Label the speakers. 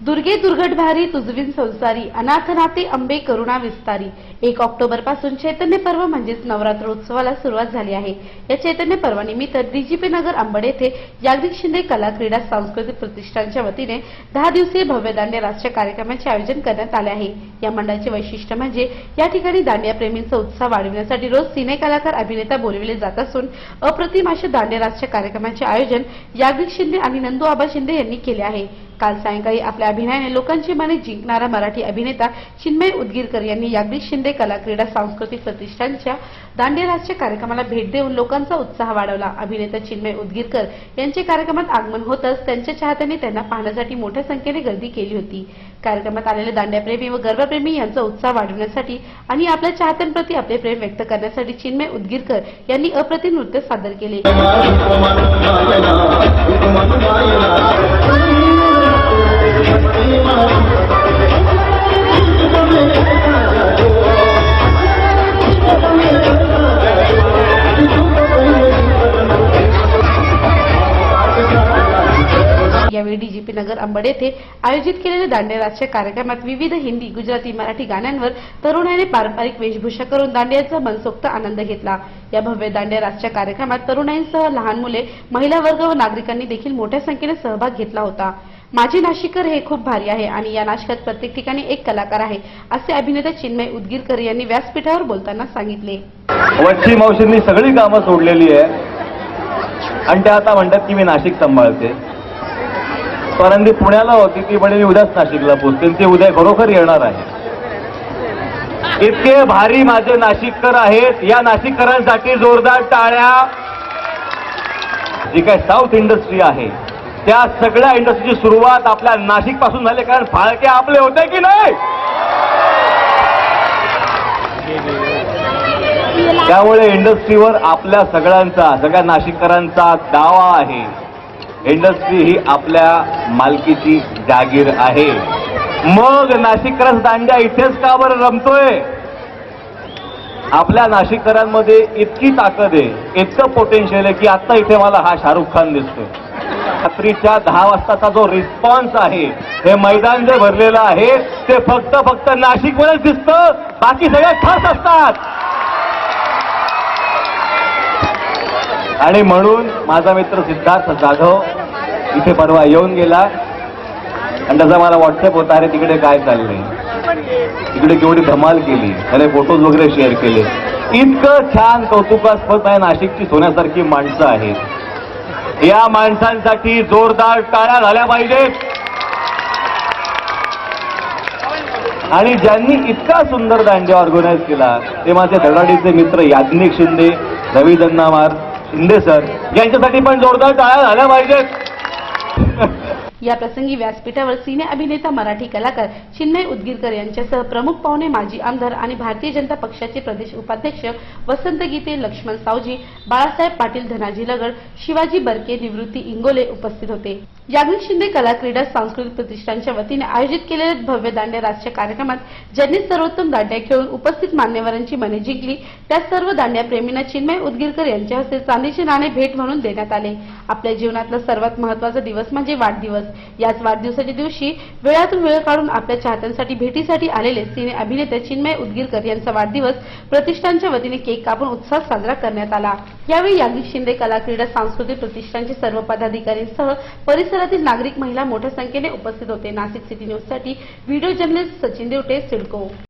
Speaker 1: दुर्गे दुर्घटभारी तुझविन संसारी अनाथनाते अंबे करुणा विस्तारी. एक ऑक्टोबरपासून चैतन्य पर्व म्हणजेच नवरात्र उत्सवाला सुरुवात झाली आहे. या चैतन्य पर्वानिमित्त डीजीपी नगर अंबड येथे जागतिक शिंदे कला क्रीडा सांस्कृतिक प्रतिष्ठानच्या वतीने दहा दिवसीय भव्य दांड्या राष्ट्रीय कार्यक्रमाचे आयोजन करण्यात आले आहे. या मंडळाचे वैशिष्ट्य म्हणजे या ठिकाणी दांडिया प्रेमींचा उत्साह वाढविण्यासाठी रोज सिने कलाकार अभिनेता बोलविले जात असून अप्रतिम अशा दांडिया राष्ट्रीय कार्यक्रमाचे आयोजन जागतिक शिंदे आणि नंदू आबा शिंदे यांनी केले आहे. काल सायंकाळी आपल्या अभिनयाने लोकांची मने जिंकणारा मराठी अभिनेता चिन्मय उदगीरकर यांनी याज्ञिक शिंदे कला क्रीडा सांस्कृतिक प्रतिष्ठानच्या दांडेराजच्या कार्यक्रमाला भेट देऊन लोकांचा उत्साह वाढवला अभिनेता चिन्मय उदगीरकर यांचे कार्यक्रमात आगमन होतच त्यांच्या चाहत्यांनी त्यांना पाहण्यासाठी मोठ्या संख्येने गर्दी केली होती कार्यक्रमात आलेले दांड्याप्रेमी व गर्भप्रेमी यांचा उत्साह वाढवण्यासाठी आणि आपल्या चाहत्यांप्रती आपले प्रेम व्यक्त करण्यासाठी चिन्मय उदगीरकर यांनी अप्रतिम नृत्य सादर केले यावेळी डीजीपी नगर अंबड येथे आयोजित केलेल्या दांडिया कार्यक्रमात विविध हिंदी गुजराती मराठी गाण्यांवर तरुणाईने पारंपरिक वेशभूषा करून दांडियाचा मनसोक्त आनंद घेतला. या भव्य दांडिया कार्यक्रमात तरुणाईंसह लहान मुले महिला वर्ग व नागरिकांनी देखील मोठ्या संख्येने सहभाग घेतला होता. माझे नाशिकर हे खूप भारी आहे आणि या नाशकात प्रत्येक ठिकाणी एक कलाकार आहे असे अभिनेता चिन्मय उदगीरकर यांनी व्यासपीठावर बोलताना सांगितले.
Speaker 2: वच्ची मावशींनी सगळी कामं सोडलेली आहे. आणि त्या आता म्हणतात की मी नाशिक सांभाळते. कारण ती पुण्याला होती ती म्हणे मी उद्याच नाशिकला पोचते ते उद्या खरोखर येणार आहे. इतके भारी माझे नाशिककर आहेत. या नाशिककरांसाठी जोरदार टाळ्या. जी काय साऊथ इंडस्ट्री आहे. त्या सगळ्या इंडस्ट्रीची सुरुवात आपल्या नाशिकपासून झाली कारण फाळके आपले होते की नाही? त्यामुळे इंडस्ट्रीवर आपल्या सगळ्यांचा सगळ्या नाशिककरांचा दावा आहे. इंडस्ट्री ही आपल्या मालकीची जागीर आहे. मग नाशिककरांचा दांड्या इथेच का बरं रमतोय? आपल्या नाशिककरांमध्ये इतकी ताकद आहे इतकं पोटेन्शियल आहे की आता इथे मला हा शाहरुख खान दिसतोय. रात्रीच्या दहा वाजताचा जो रिस्पॉन्स आहे हे मैदान जे भरलेलं आहे ते फक्त फक्त नाशिकमध्येच दिसतं. बाकी सगळे ठस असतात. आणि म्हणून माझा मित्र सिद्धार्थ जाधव इथे परवा येऊन गेला. आणि त्याचा मला व्हॉट्सअप होता अरे तिकडे काय चाललंय? तिकडे केवढी धमाल केली? त्याने फोटोज वगैरे शेअर केले. इतकं छान कौतुकास्पद आहे नाशिकची सोन्यासारखी माणसं आहेत. या माणसांसाठी जोरदार टाळ्या झाल्या पाहिजेत. आणि ज्यांनी इतका सुंदर दांडिया ऑर्गनाईज केला ते माझे धडाडीचे मित्र याज्ञिक शिंदे रवी दन्नामार शिंदे सर यांच्यासाठी पण जोरदार टाळ्या झाल्या पाहिजेत.
Speaker 1: या प्रसंगी व्यासपीठावर सिने अभिनेता मराठी कलाकार चिन्मय उदगीरकर यांच्यासह प्रमुख पाहुणे माजी आमदार आणि भारतीय जनता पक्षाचे प्रदेश उपाध्यक्ष वसंत गीते लक्ष्मण सावजी बाळासाहेब पाटील धनाजी लगड शिवाजी बर्के निवृत्ती इंगोले उपस्थित होते. याज्ञिक शिंदे कला क्रीडा सांस्कृतिक प्रतिष्ठानच्या वतीने आयोजित केलेल्या भव्य दांड्या राजच्या कार्यक्रमात ज्यांनी सर्वोत्तम दांड्या खेळून उपस्थित मान्यवरांची मने जिंकली त्या सर्व दांड्या प्रेमींना चिन्मय उदगीरकर यांच्या हस्ते चांदीचे नाणे भेट म्हणून देण्यात आले. आपल्या जीवनातला सर्वात महत्त्वाचा दिवस म्हणजे वाढदिवस. याच वाढदिवसाच्या दिवशी वेळातून वेळ काढून आपल्या चाहत्यांसाठी भेटीसाठी आलेले सिने अभिनेते चिन्मय उदगीरकर यांचा वाढदिवस प्रतिष्ठानच्या वतीने केक कापून उत्साह साजरा करण्यात आला. यावेळी यागी शिंदे कला क्रीडा सांस्कृतिक प्रतिष्ठानचे सर्व पदाधिकाऱ्यांसह परिसरातील नागरिक महिला मोठ्या संख्येने उपस्थित होते. नाशिक सिटी न्यूजसाठी व्हिडिओ जर्नलिस्ट सचिन देवटे सिडको.